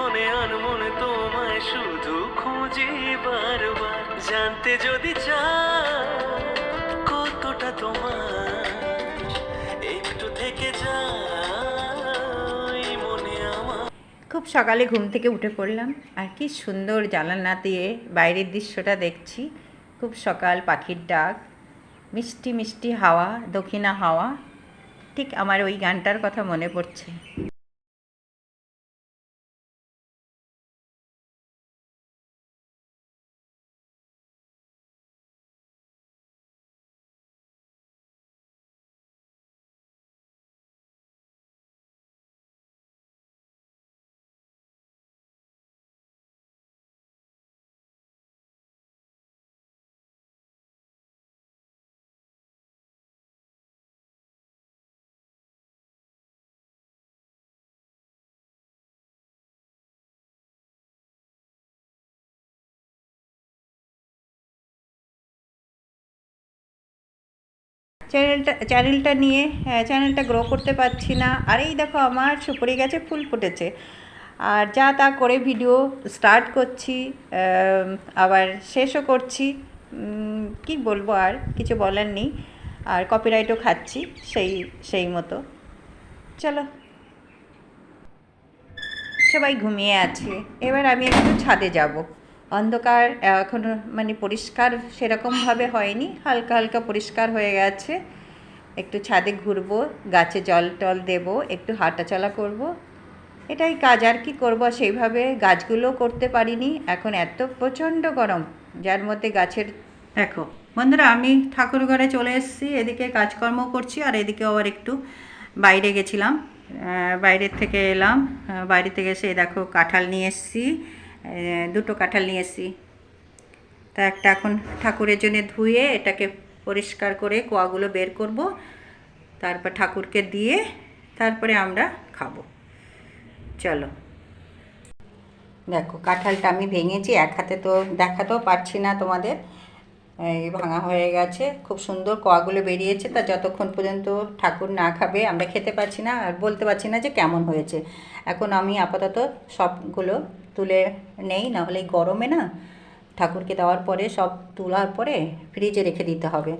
ক্ষণে আনমনে তোমায় শুধু খুঁজি বারবার। জানতে যদি চাও কতটা তোমার একটু থেকে যাই মনে আমার। খুব সকালে ঘুম থেকে উঠে পড়লাম, আর কি সুন্দর জানালা দিয়ে বাইরের দৃশ্যটা দেখছি। খুব সকাল, পাখির ডাক, মিষ্টি মিষ্টি হাওয়া, দক্ষিণা হাওয়া। ঠিক আমার ওই গানটার কথা মনে পড়ছে। চ্যানেলটা চ্যানেলটা নিয়ে চ্যানেলটা গ্রো করতে পারছি না। আর এই দেখো, আমার সুপুরি গাছে ফুল ফুটেছে। আর যা তা করে ভিডিও স্টার্ট করছি আবার শেষও করছি। কি বলব আর, কিছু বলার নেই। আর কপিরাইটও খাচ্ছি, সেই সেই মতো। চলো। সবাই ঘুমিয়ে আছে। এবার আমি একটু ছাদে যাব। অন্ধকার এখনও মানে পরিষ্কার সেরকমভাবে হয়নি। হালকা হালকা পরিষ্কার হয়ে গেছে। একটু ছাদে ঘুরবো, গাছে জল টল দেব, একটু হাঁটাচলা করব। এটাই কাজ আর কি করব সেইভাবে গাছগুলো করতে পারিনি। এখন এত প্রচণ্ড গরম, যার মধ্যে গাছের দেখো, বন্ধুরা আমি ঠাকুর ঘরে চলে এসেছি, এদিকে কাজকর্ম করছি, আর এদিকে আবার একটু বাইরে গেছিলাম। বাইরের থেকে এলাম বাইরে থেকে এসে দেখো কাঁঠাল নিয়ে এসেছি। দুটো কাঁঠাল নিয়েছি তা একটা এখন ঠাকুরের জন্য ধুয়ে এটাকে পরিষ্কার করে কোয়াগুলো বের করব, তারপর ঠাকুরকে দিয়ে তারপরে আমরা খাব। চলো। দেখো, কাঁঠালটা আমি ভেঙেছি, এক হাতে তো দেখাতেও পারছি না তোমাদের। ভাঙা হয়ে গেছে। খুব সুন্দর কোয়াগুলো বেরিয়েছে। তা যতক্ষণ পর্যন্ত ঠাকুর না খাবে, আমরা খেতে পারছি না আর বলতে পারছি না যে কেমন হয়েছে। এখন আমি আপাতত সবগুলো তুলে নেই, নাহলে গরমে না ঠাকুরকে দেওয়ার পরে সব তোলার পরে ফ্রিজে রেখে দিতে হবে।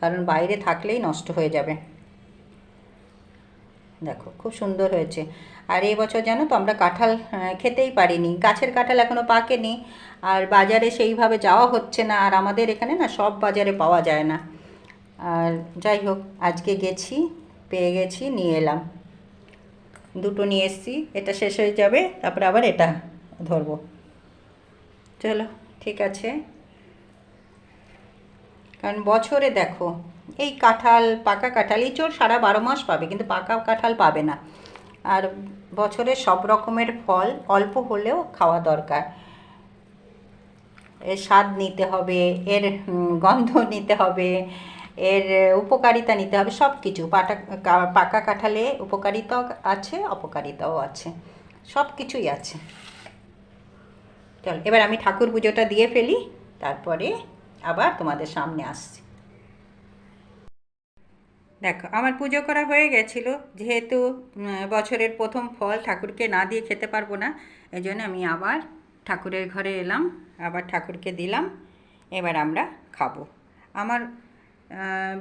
কারণ বাইরে থাকলেই নষ্ট হয়ে যাবে। দেখো, খুব সুন্দর হয়েছে। আর এই বছর জানো তো আমরা কাঁঠাল খেতেই পারিনি। গাছের কাঁঠাল এখনও পাকেনি। আর বাজারে সেইভাবে যাওয়া হচ্ছে না। আর আমাদের এখানে না সব বাজারে পাওয়া যায় না। আর যাই হোক, আজকে গেছি, পেয়ে গেছি, নিয়ে এলাম। দুটো নিয়ে এসেছি, এটা শেষ হয়ে যাবে, তারপরে আবার এটা ধরবো। চলো, ঠিক আছে। কারণ বছরে দেখো, এই কাঁঠাল, পাকা কাঁঠাল ইঁচড় সারা বারো মাস পাবে, কিন্তু পাকা কাঁঠাল পাবে না। আর বছরে সব রকমের ফল অল্প হলেও খাওয়া দরকার। এর স্বাদ নিতে হবে, এর গন্ধ নিতে হবে, এর উপকারিতা নিতে হবে, সব কিছু। পাটা পাকা কাঁঠালে উপকারিতাও আছে, অপকারিতাও আছে। সব কিছুই আছে। চল, এবার আমি ঠাকুর পুজোটা দিয়ে ফেলি, তারপরে আবার তোমাদের সামনে আসছি। দেখো, আমার পুজো করা হয়ে গেছিল। যেহেতু বছরের প্রথম ফল ঠাকুরকে না দিয়ে খেতে পারব না এই জন্য আমি আবার ঠাকুরের ঘরে এলাম, আবার ঠাকুরকে দিলাম, এবার আমরা খাব। আমার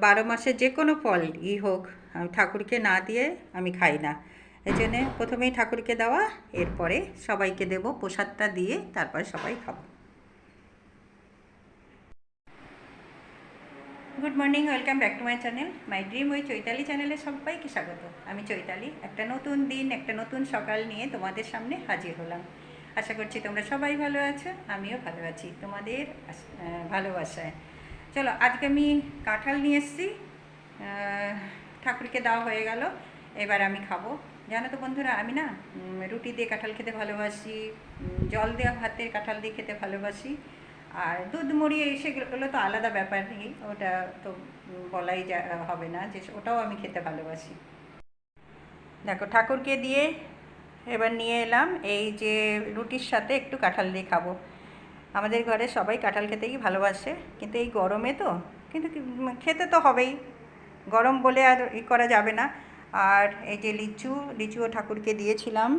বারো মাসে যে কোনো ফল, ই হোক ঠাকুরকে না দিয়ে আমি খাই না। এই জন্যে প্রথমেই ঠাকুরকে দেওয়া, এরপরে সবাইকে দেব, প্রসাদটা দিয়ে তারপরে সবাই খাব। Good morning welcome back to my channel my dream ওই চৈতালি চ্যানেলে সবাইকে স্বাগত। আমি চৈতালি। একটা নতুন দিন, একটা নতুন সকাল নিয়ে তোমাদের সামনে হাজির হলাম। আশা করছি তোমরা সবাই ভালো আছো, আমিও ভালো আছি। তোমাদের ভালোবাসায়। চলো, আজকে আমি কাঁঠাল নিয়ে এসেছি। ঠাকুরকে দেওয়া হয়ে গেল। এবার আমি খাব। জানো তো বন্ধুরা, আমি না রুটি দিয়ে কাঁঠাল খেতে ভালোবাসি জল দেওয়া ভাতের কাঁঠাল দিয়ে খেতে ভালোবাসি। আর দুধ মুড়ি এই সেগুলো তো আলাদা ব্যাপার নেই, ওটা তো বলাই যা, হবে না যে ওটাও আমি খেতে ভালোবাসি। দেখো ঠাকুরকে দিয়ে এবার নিয়ে এলাম, এই যে রুটির সাথে একটু কাঁঠাল দিয়ে খাব। আমাদের ঘরে সবাই কাঁঠাল খেতেই ভালোবাসে, কিন্তু এই গরমে তো, কিন্তু খেতে তো হবেই। গরম বলে আর ই করা যাবে না। আর এই যে লিচু, লিচুও ঠাকুরকে দিয়েছিলাম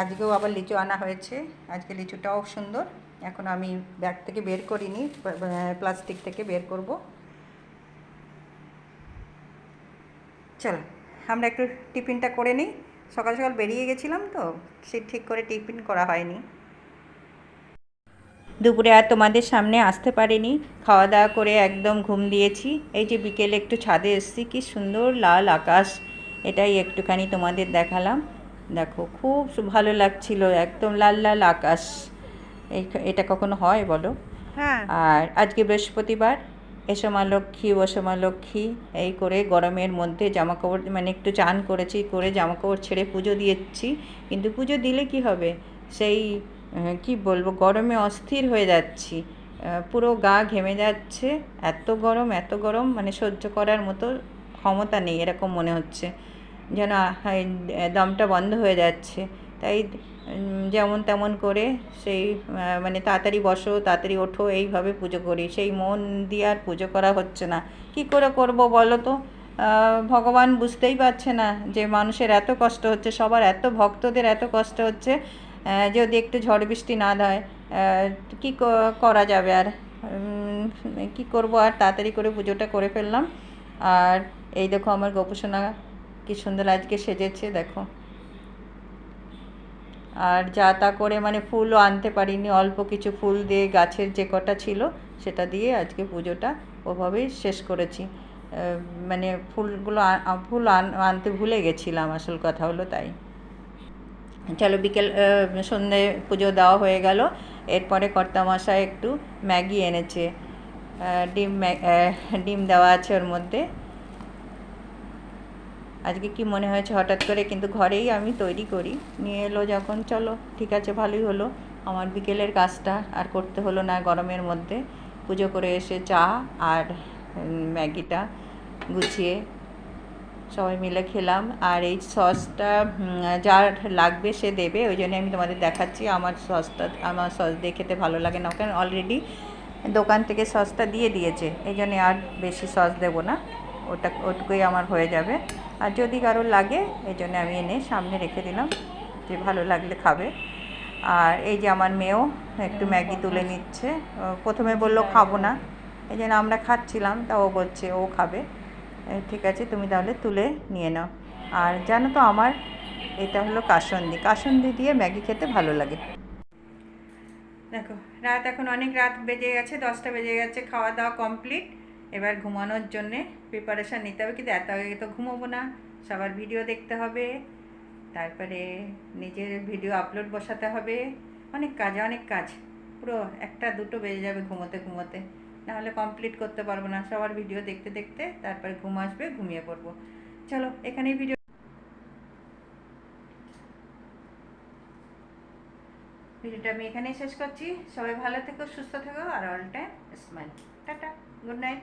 আজকেও আবার লিচু আনা হয়েছে। আজকে লিচুটাও সুন্দর। এখন আমি ব্যাগ থেকে বের করিনি প্লাস্টিক থেকে বের করব। চলো, আমরা একটু টিফিনটা করে নিই। সকাল সকাল বেরিয়ে গেছিলাম তো, সে ঠিক করে টিফিন করা হয়নি। দুপুরে আর তোমাদের সামনে আসতে পারিনি। খাওয়া দাওয়া করে একদম ঘুম দিয়েছি। এই যে বিকেলে একটু ছাদে এসেছি, কি সুন্দর লাল আকাশ। এটাই একটুখানি তোমাদের দেখালাম। দেখো খুব ভালো লাগছিল একদম লাল লাল আকাশ। এটা কখনো হয় বলো? হ্যাঁ। আর আজকে বৃহস্পতিবার এসো মা লক্ষ্মী বসো মা লক্ষ্মী। এই করে গরমের মধ্যে জামা কাপড় মানে একটু চান করেছি করে জামা কাপড় ছেড়ে পুজো দিয়েছি। কিন্তু পুজো দিলে কি হবে? সেই কি বলব গরমে অস্থির হয়ে যাচ্ছি। পুরো গা ঘেমে যাচ্ছে। এত গরম এত গরম মানে সহ্য করার মতো ক্ষমতা নেই এরকম মনে হচ্ছে। যেন দমটা বন্ধ হয়ে যাচ্ছে। তাই যেমন তেমন করে সেই মানে তাড়াতাড়ি বসো তাড়াতাড়ি ওঠো এইভাবে পুজো করি। সেই মন দিয়ে আর পুজো করা হচ্ছে না। কি করে করব বলো তো? ভগবান বুঝতেই পারছে না যে মানুষের এত কষ্ট হচ্ছে সবার এত ভক্তদের এত কষ্ট হচ্ছে যদি একটু ঝড় বৃষ্টি না আহ, কি করা যাবে আর? কি করব আর? তাড়াতাড়ি করে পুজোটা করে ফেললাম। আর এই দেখো আমার গোপসোনা কি সুন্দর আজকে সেজেছে, দেখো। আর যা তা করে মানে ফুলও আনতে পারিনি, অল্প কিছু ফুল দিয়ে গাছের যে কটা ছিল, সেটা দিয়ে আজকে পুজোটা ওভাবেই শেষ করেছি। মানে ফুলগুলো ফুল আন- আনতে ভুলে গেছিলাম, আসল কথা হলো তাই। চলো বিকেল সন্ধে পুজো দেওয়া হয়ে গেল, এরপরে কর্তামশাই একটু ম্যাগি এনেছে। ডিম ডিম দেওয়া আছে ওর মধ্যে। আজকে কি মনে হয়েছে হঠাৎ করে কিন্তু ঘরেই আমি তৈরি করি। নিয়ে এলো যখন, চলো, ঠিক আছে, ভালোই হলো। আমার বিকেলের কাজটা আর করতে হলো না গরমের মধ্যে। পুজো করে এসে চা আর ম্যাগিটা গুছিয়ে সবাই মিলে খেলাম। আর এই সসটা যার লাগবে সে দেবে। ওই জন্য আমি তোমাদের দেখাচ্ছি। আমার সসটা, আমার সস দিয়ে খেতে ভালো লাগে না। কারণ অলরেডি দোকান থেকে সসটা দিয়ে দিয়েছে। এই জন্যে আর বেশি সস দেবো না। ওটা, ওটুকুই আমার হয়ে যাবে। আর যদি কারোর লাগে, এই জন্য আমি এনে সামনে রেখে দিলাম যে ভালো লাগলে খাবে। আর এই যে আমার মেয়েও একটু ম্যাগি তুলে নিচ্ছে। প্রথমে বলল, খাব না। এই জন্য আমরা খাচ্ছিলাম, তা ও বলছে, ও খাবে। ঠিক আছে, তুমি তাহলে তুলে নিয়ে নাও। আর জানো তো আমার, এটা হলো কাসন্দি। কাসন্দি দিয়ে ম্যাগি খেতে ভালো লাগে। দেখো, রাত এখন অনেক, রাত বেজে গেছে, দশটা বেজে গেছে, খাওয়া দাওয়া কমপ্লিট। এবার ঘুমানোর জন্যে প্রিপারেশান নিতে হবে, কিন্তু এত আগে তো ঘুমোবো না। সবার ভিডিও দেখতে হবে, তারপরে নিজের ভিডিও আপলোড বসাতে হবে। অনেক কাজ অনেক কাজ। পুরো একটা দুটো বেজে যাবে ঘুমোতে ঘুমোতে। নাহলে কমপ্লিট করতে পারব না। সবার ভিডিও দেখতে দেখতে তারপরে ঘুম আসবে, ঘুমিয়ে পড়ব। চলো, এখানেই ভিডিও ভিডিওটা আমি এখানেই শেষ করছি। সবাই ভালো থেকো, সুস্থ থেকো, আর all time smile tata good night